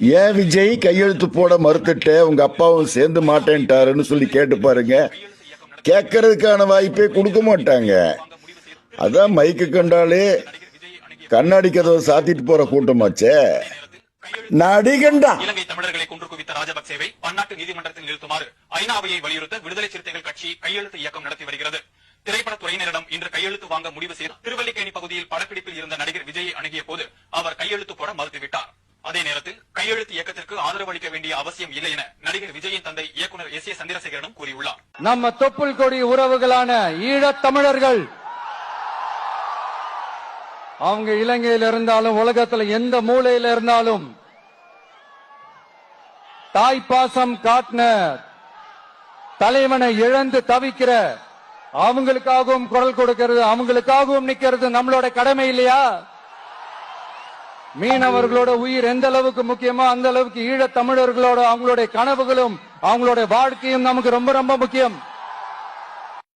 ஏன் விஜய் கையெழுத்து போட மறுத்துட்டு உங்க அப்பாவும் சேர்ந்து மாட்டேன்ட்டாருன்னு சொல்லி கேட்டு பாருங்க. கேட்கறதுக்கான வாய்ப்பே கொடுக்க மாட்டாங்க. அதான் மைக்கு கண்டாலே கண்ணாடி கதவை சாத்திட்டு போற கூட்டமாச்சே. நடிகண்டா. இலங்கை தமிழர்களை கொன்று குவித்த ராஜபக்சேவை பன்னாட்டு நீதிமன்றத்தில் நிறுத்துமாறு ஐநாவையை வலியுறுத்த விடுதலை சிறுத்தைகள் கட்சி கையெழுத்து இயக்கம் நடத்தி வருகிறது. திரைப்படத் துறையினரிடம் இன்று கையெழுத்து வாங்க முடிவு செய்து திருவல்லிக்கேணி பகுதியில் படப்பிடிப்பில் இருந்த நடிகர் விஜயை அணுகிய போது அவர் கையெழுத்து போட மறுத்துவிட்டார். அதே நேரத்தில் கையெழுத்து இயக்கத்திற்கு ஆதரவு அளிக்க வேண்டிய அவசியம் இல்லை என நடிகர் விஜயின் தந்தை இயக்குனர் எஸ் ஏ சந்திரசேகரனும் கூறியுள்ளார். நம்ம தொப்புள் கொடி உறவுகளான ஈழத் தமிழர்கள். அவங்க இலங்கையில இருந்தாலும் உலகத்துல எந்த மூலையில இருந்தாலும் தாய் பாசம் காட்டின தலைவனை இழந்து தவிக்கிற அவங்களுக்காகவும் குரல் கொடுக்கிறது அவங்களுக்காகவும் நிக்கிறது நம்மளோட கடமை இல்லையா? மீனவர்களோட உயிர் எந்த அளவுக்கு முக்கியமோ அந்த அளவுக்கு ஈழத் தமிழர்களோட அவங்களுடைய கனவுகளும் அவங்களுடைய வாழ்க்கையும் நமக்கு ரொம்ப ரொம்ப முக்கியம்.